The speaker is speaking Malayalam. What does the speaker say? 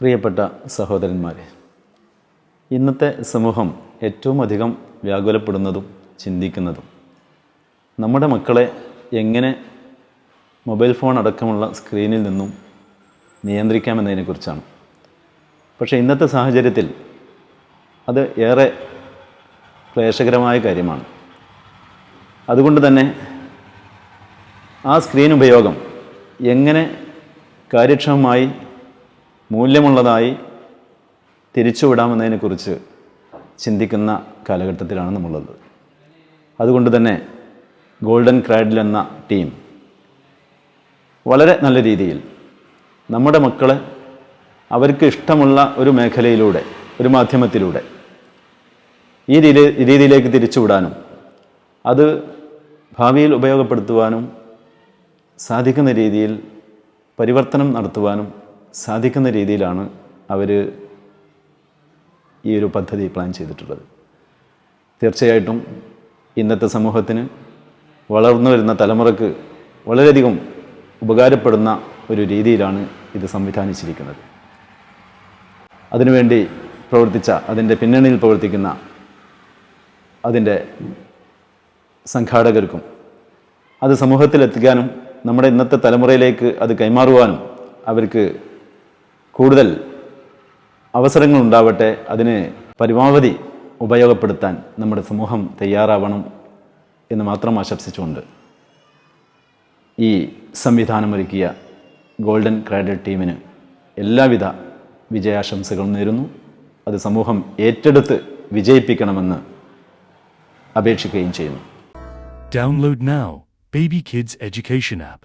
പ്രിയപ്പെട്ട സഹോദരന്മാരെ ഇന്നത്തെ സമൂഹം ഏറ്റവും അധികം വ്യാകുലപ്പെടുന്നതും ചിന്തിക്കുന്നതും നമ്മുടെ മക്കളെ എങ്ങനെ മൊബൈൽ ഫോൺ അടക്കമുള്ള സ്ക്രീനിൽ നിന്നും നിയന്ത്രിക്കാമെന്നതിനെക്കുറിച്ചാണ്. പക്ഷേ ഇന്നത്തെ സാഹചര്യത്തിൽ അത് ഏറെ ക്ലേശകരമായ കാര്യമാണ്. അതുകൊണ്ട് തന്നെ ആ സ്ക്രീൻ ഉപയോഗം എങ്ങനെ കാര്യക്ഷമമായി മൂല്യമുള്ളതായി തിരിച്ചുവിടാമെന്നതിനെക്കുറിച്ച് ചിന്തിക്കുന്ന കാലഘട്ടത്തിലാണ് നമ്മളുള്ളത്. അതുകൊണ്ട് തന്നെ ഗോൾഡൻ ക്രാഡിൽ എന്ന ടീം വളരെ നല്ല രീതിയിൽ നമ്മുടെ മക്കളെ അവർക്ക് ഇഷ്ടമുള്ള ഒരു മേഖലയിലൂടെ ഒരു മാധ്യമത്തിലൂടെ ഈ രീതി രീതിയിലേക്ക് തിരിച്ചുവിടാനും അത് ഭാവിയിൽ ഉപയോഗപ്പെടുത്തുവാനും സാധിക്കുന്ന രീതിയിൽ പരിവർത്തനം നടത്തുവാനും സാധിക്കുന്ന രീതിയിലാണ് അവർ ഈ ഒരു പദ്ധതി പ്ലാൻ ചെയ്തിട്ടുള്ളത്. തീർച്ചയായിട്ടും ഇന്നത്തെ സമൂഹത്തിന് വളർന്നു വരുന്ന തലമുറയ്ക്ക് വളരെയധികം ഉപകാരപ്പെടുന്ന ഒരു രീതിയിലാണ് ഇത് സംവിധാനിച്ചിരിക്കുന്നത്. അതിനുവേണ്ടി പ്രവർത്തിച്ച അതിന്റെ പിന്നണിയിൽ പ്രവർത്തിക്കുന്ന അതിന്റെ സംഘാടകർക്കും അത് സമൂഹത്തിലെത്തിക്കാനും നമ്മുടെ ഇന്നത്തെ തലമുറയിലേക്ക് അത് കൈമാറുവാനും അവർക്ക് കൂടുതൽ അവസരങ്ങൾ ഉണ്ടാവട്ടെ അതിന് പരമാവധി ഉപയോഗപ്പെടുത്താൻ നമ്മുടെ സമൂഹം തയ്യാറാവണം എന്ന് മാത്രം ആശംസിച്ചുകൊണ്ട് ഈ സംവിധാനമൊരുക്കിയ ഗോൾഡൻ ക്രാഡറ്റ് ടീമിന് എല്ലാവിധ വിജയാശംസകളും നേരുന്നു അത് സമൂഹം ഏറ്റെടുത്ത് വിജയിപ്പിക്കണമെന്ന് അപേക്ഷിക്കുകയും ചെയ്യുന്നു download now baby kids education app.